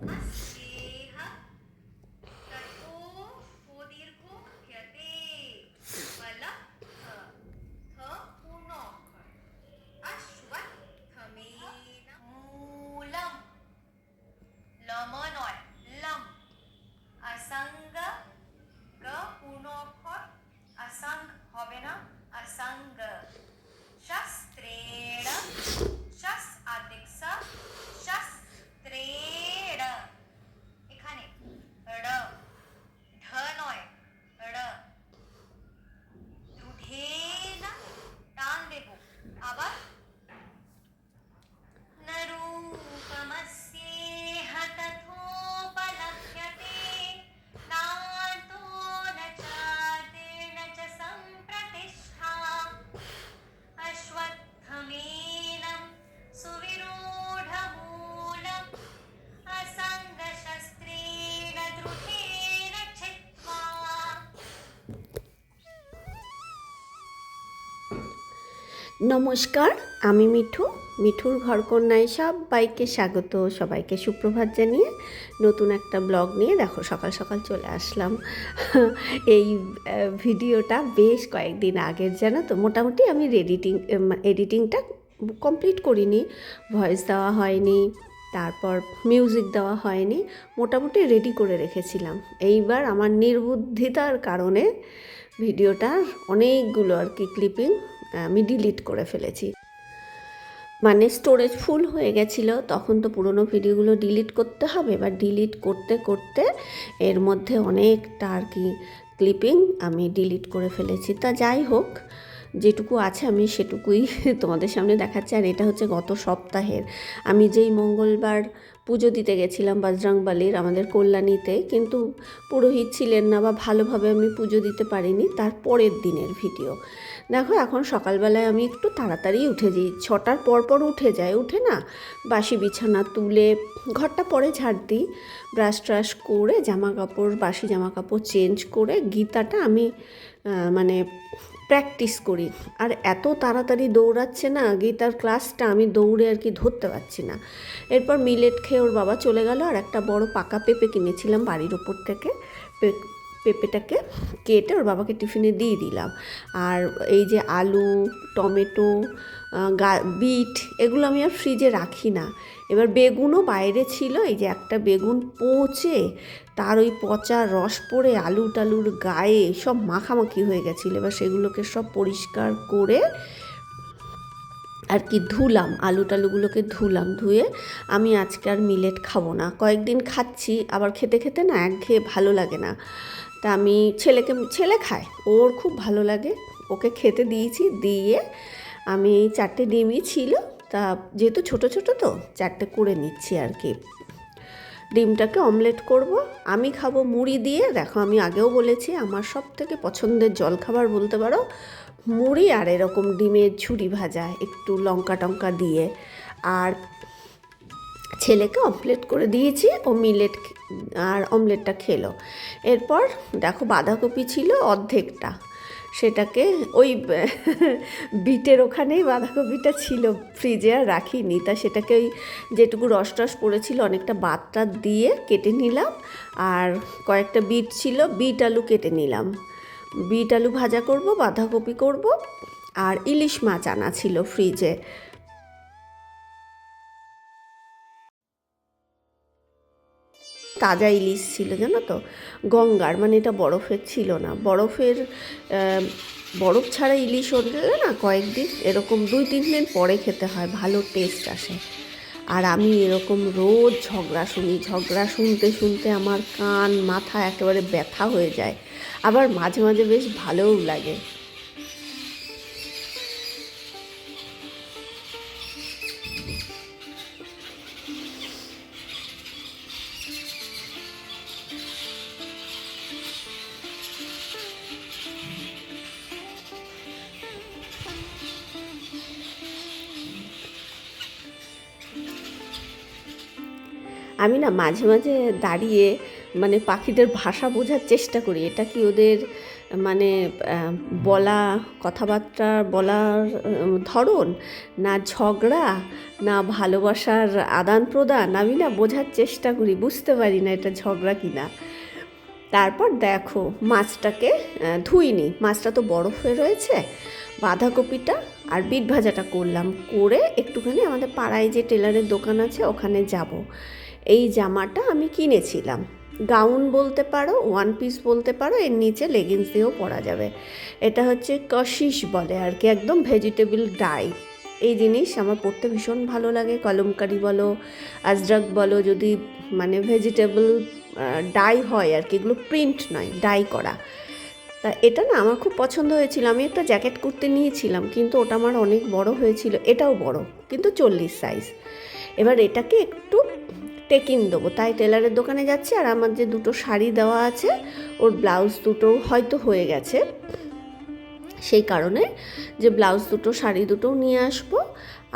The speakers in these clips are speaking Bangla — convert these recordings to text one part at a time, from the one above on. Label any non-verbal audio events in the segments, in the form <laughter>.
Mas... নমস্কার, আমি মিঠু। মিঠুর ঘরকন্যায় সবাইকে স্বাগত সবাইকে সুপ্রভাত জানিয়ে নতুন একটা ব্লগ নিয়ে। দেখো, সকাল সকাল চলে আসলাম। এই ভিডিওটা বেশ কয়েকদিন আগের, জানো তো? মোটামুটি আমি এডিটিং এডিটিংটা কমপ্লিট করিনি। ভয়েস দেওয়া হয়নি, তারপর মিউজিক দেওয়া হয়নি, মোটামুটি রেডি করে রেখেছিলাম। এইবার আমার নির্বুদ্ধিতার কারণে ভিডিওটার অনেকগুলো আর কি ক্লিপিং আমি ডিলিট করে ফেলেছি। মানে স্টোরেজ ফুল হয়ে গেছিল, তখন তো পুরনো ভিডিওগুলো ডিলিট করতে হবে। বা ডিলিট করতে করতে এর মধ্যে অনেকটা আর কি ক্লিপিং আমি ডিলিট করে ফেলেছি। তা যাই হোক যেটুকু আছে আমি সেটুকুই <laughs> তোমাদের সামনে দেখাচ্ছি। আর এটা হচ্ছে গত সপ্তাহের। আমি যেই মঙ্গলবার পুজো দিতে গেছিলাম বজরংবলির আমাদের কল্যাণীতে, কিন্তু পুরোহিত ছিলেন না বা ভালোভাবে আমি পুজো দিতে পারিনি, তার পরের দিনের ভিডিও। দেখো, এখন সকালবেলায় আমি একটু তাড়াতাড়ি উঠে যাই ছটার পর পর উঠে যায় উঠে না বাসি বিছানা তুলে ঘরটা পরে ঝাড় দিই, ব্রাশ ট্রাশ করে জামা কাপড় বাসি জামা কাপড় চেঞ্জ করে গীতাটা আমি মানে প্র্যাকটিস করি। আর এত তাড়াতাড়ি দৌড়াচ্ছে না গীতার ক্লাসটা আমি দৌড়ে আর কি ধরতে পারছি না। এরপর মিলেট খেয়ে ওর বাবা চলে গেল আর একটা বড় পাকা পেঁপে কিনেছিলাম বাড়ির ওপর থেকে। পেঁপেটাকে কেটে ওর বাবাকে টিফিনে দিয়ে দিলাম। আর এই যে আলু, টমেটো গা, বিট এগুলো আমি আর ফ্রিজে রাখি না। এবার বেগুনও বাইরে ছিল, এই যে একটা বেগুন পচে, তার ওই পচা রস পড়ে আলু টালুর গায়ে সব মাখামাখি হয়ে গেছিল। এবার সেগুলোকে সব পরিষ্কার করে আর কি ধুলাম আলু টালুগুলোকে ধুলাম, ধুয়ে আমি আজকে আর মিলেট খাব না। কয়েকদিন খাচ্ছি, আবার খেতে খেতে না একঘেয়ে ভালো লাগে না। তা আমি ছেলেকে, ছেলে খায়, ওর খুব ভালো লাগে। ওকে খেতে দিয়েছি, দিয়ে আমি চারটে ডিমই ছিল। তা যেহেতু ছোট ছোট তো, চারটে করে নিচ্ছি আর কি। ডিমটাকে অমলেট করব। আমি খাব মুড়ি দিয়ে। দেখো আমি আগেও বলেছি, আমার সব থেকে পছন্দের জলখাবার বলতে পারো মুড়ি আর এরকম ডিমের ঝুরি ভাজা, একটু লঙ্কা টঙ্কা দিয়ে। আর ছেলেকে অমলেট করে দিয়েছি ও মিলেট আর অমলেটটা খেলো। এরপর দেখো বাঁধাকপি ছিল অর্ধেকটা। সেটাকে ওই <laughs> বিটের ওখানেই বাঁধাকপিটা ছিল, ফ্রিজে আর রাখিনি। তা সেটাকে ওই যেটুকু রস টস পড়েছিল অনেকটা বাদটা দিয়ে কেটে নিলাম। আর কয়েকটা বিট ছিল, বিট আলু কেটে নিলাম। বিট আলু ভাজা করব, বাঁধাকপি করব আর ইলিশ মাছ আনা ছিল ফ্রিজে। তাজা ইলিশ ছিল, জানো তো? গঙ্গার মানে এটা বরফের ছিল না। বরফের বরফ ছাড়া ইলিশ হলে না কয়েকদিন, এরকম দুই তিন দিন পরে খেতে হয়, ভালো টেস্ট আসে। আর আমি এরকম রোজ ঝগড়া শুনি, ঝগড়া শুনতে শুনতে আমার কান, মাথা একেবারে ব্যথা হয়ে যায়। আবার মাঝে মাঝে বেশ ভালোও লাগে। আমি না মাঝে মাঝে দাঁড়িয়ে মানে পাখিদের ভাষা বোঝার চেষ্টা করি। এটা কি ওদের মানে বলা কথাবার্তা, বলার ধরন? না ঝগড়া, না ভালোবাসার আদান প্রদান? আমি না বোঝার চেষ্টা করি, বুঝতে পারি না এটা ঝগড়া কি না তারপর দেখো, মাছটাকে ধুইনি মাছটা তো বরফ হয়ে রয়েছে। বাঁধাকপিটা আর বিট ভাজাটা করলাম। করে একটুখানি আমাদের পাড়ায় যে টেলারের দোকান আছে, ওখানে যাব। এই জামাটা আমি কিনেছিলাম। গাউন বলতে পারো ওয়ান পিস বলতে পারো, এর নিচে লেগিংস দিয়েও পরা যাবে। এটা হচ্ছে কশিস বলে আর কি, একদম ভেজিটেবল ডাই এই জিনিস আমার পড়তে ভীষণ ভালো লাগে, কলমকারি বলো, আজরাক বলো, যদি মানে ভেজিটেবল ডাই হয় আর কি, এগুলো প্রিন্ট নয় ডাই করা। তা এটা না আমার খুব পছন্দ হয়েছিল, আমি একটা জ্যাকেট করতে নিয়েছিলাম, কিন্তু ওটা আমার অনেক বড় হয়েছিল, এটাও বড়, কিন্তু চল্লিশ সাইজ এবার এটাকে একটু টেকিং দেবো। তাই টেলারের দোকানে যাচ্ছি আর আমার যে দুটো শাড়ি দেওয়া আছে, ওর ব্লাউজ দুটো হয়তো হয়ে গেছে। সেই কারণে যে ব্লাউজ দুটো, শাড়ি দুটোও নিয়ে আসব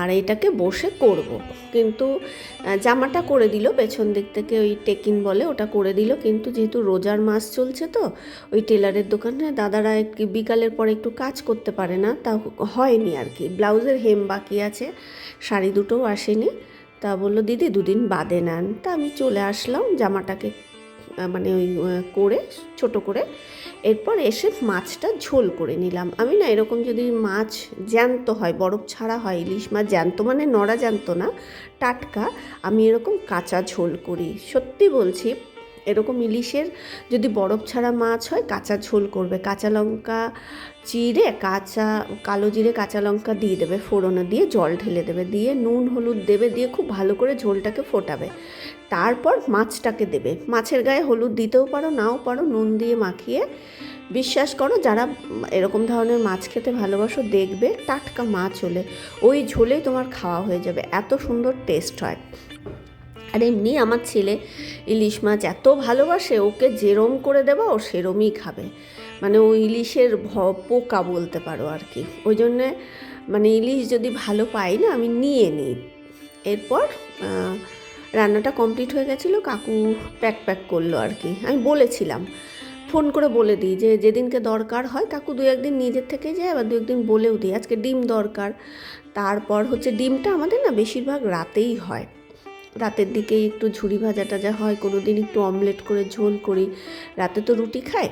আর এটাকে বসে করব। কিন্তু জামাটা করে দিল, পেছন দিক থেকে ওই টেকিন বলে ওটা করে দিল। কিন্তু যেহেতু রোজার মাস চলছে তো, ওই টেলারের দোকানে দাদারা একটু বিকালের পরে একটু কাজ করতে পারে না। তা হয়নি আর কি। ব্লাউজের হেম বাকি আছে, শাড়ি দুটোও আসেনি। তা বলল, দিদি, দুদিন বাদে নেন। তা আমি চলে আসলাম জামাটাকে মানে ওই করে, ছোট করে। এরপর এসে মাছটা ঝোল করে নিলাম। আমি না এরকম যদি মাছ জ্যান্ত হয়, বরফ ছাড়া হয়, ইলিশ মাছ জ্যান্ত মানে নড়া জ্যান্ত না, টাটকা, আমি এরকম কাঁচা ঝোল করি। সত্যি বলছি এরকম ইলিশের যদি বরফ ছাড়া মাছ হয়, কাঁচা ঝোল করবে। কাঁচা লঙ্কা চিড়ে, কাঁচা, কালো জিরে, কাঁচা লঙ্কা দিয়ে দেবে। ফোড়নে দিয়ে জল ঢেলে দেবে। দিয়ে নুন, হলুদ দেবে। দিয়ে খুব ভালো করে ঝোলটাকে ফোটাবে। তারপর মাছটাকে দেবে। মাছের গায়ে হলুদ দিতেও পারো, নাও পারো। নুন দিয়ে মাখিয়ে বিশ্বাস করো, যারা এরকম ধরনের মাছ খেতে ভালোবাসো, দেখবে টাটকা মাছ হলে। ওই ঝোলেই তোমার খাওয়া হয়ে যাবে। এত সুন্দর টেস্ট হয়। আর এমনি আমার ছেলে ইলিশ মাছ এত ভালোবাসে, ওকে যেরম করে দেবো ও সেরমই খাবে। মানে ও ইলিশের ভ, পোকা বলতে পারো আর কি। ওই জন্যে মানে ইলিশ যদি ভালো পাই না, আমি নিয়ে নিই। এরপর রান্নাটা কমপ্লিট হয়ে গেছিল, কাকু প্যাক প্যাক করল আর কি। আমি বলেছিলাম, ফোন করে বলে দিই যে যেদিনকে দরকার হয়, কাকু দু একদিন নিজের থেকে যায়, আবার দু একদিন বলেও দিই, আজকে ডিম দরকার। তারপর হচ্ছে ডিমটা আমাদের না বেশিরভাগ রাতেই হয়। রাতের দিকে একটু ঝুড়ি ভাজা টাজা হয় কোনো দিন একটু অমলেট করে ঝোল করি। রাতে তো রুটি খায়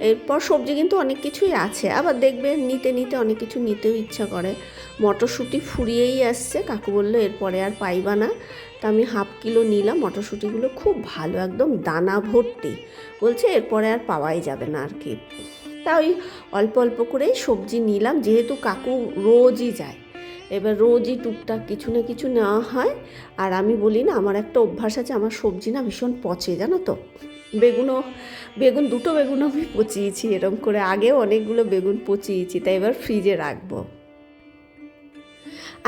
এরপর সবজি কিন্তু অনেক কিছুই আছে। আবার দেখবে নিতে নিতে অনেক কিছু নিতেও ইচ্ছা করে। মটরশুঁটি ফুরিয়েই আসছে। কাকু বলল, এরপরে আর পাইবা না। তা আমি হাফ কিলো নিলাম। মটরশুঁটিগুলো খুব ভালো, একদম দানা ভর্তি। বলছে, এরপরে আর পাওয়াই যাবে না আর কি। তা ওই অল্প অল্প করেই সবজি নিলাম। যেহেতু কাকু রোজই যায়। এবার রোজই টুকটাক কিছু না কিছু নেওয়া হয়। আর আমি বলি না, আমার একটা অভ্যাস আছে, আমার সবজি না ভীষণ পচে, জানো তো। বেগুনও, বেগুন, দুটো বেগুনও আমি পচিয়েছি এরকম করে, আগেও অনেকগুলো বেগুন পচিয়েছি, তাই এবার ফ্রিজে রাখব।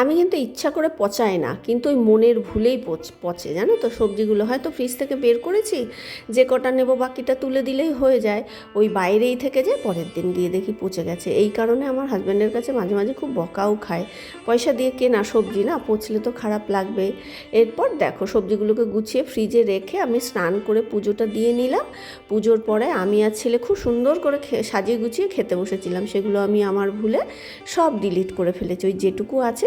আমি কিন্তু ইচ্ছা করে পচাই না, কিন্তু ওই মনের ভুলেই পচ জানো তো? সবজিগুলো হয়তো ফ্রিজ থেকে বের করেছি, যে কটা নেব বাকিটা তুলে দিলেই হয়ে যায়, ওই বাইরেই থেকে যায়, পরের দিন গিয়ে দেখি পচে গেছে। এই কারণে আমার হাজব্যান্ডের কাছে মাঝে মাঝে খুব বকাও খায়। পয়সা দিয়ে কেনা সবজি না, পচলে তো খারাপ লাগবে। এরপর দেখো, সবজিগুলোকে গুছিয়ে ফ্রিজে রেখে আমি স্নান করে পুজোটা দিয়ে নিলাম। পুজোর পরে আমি আর ছেলে খুব সুন্দর করে সাজিয়ে গুছিয়ে খেতে বসেছিলাম। সেগুলো আমি আমার ভুলে সব ডিলিট করে ফেলেছি। ওই যেটুকু আছে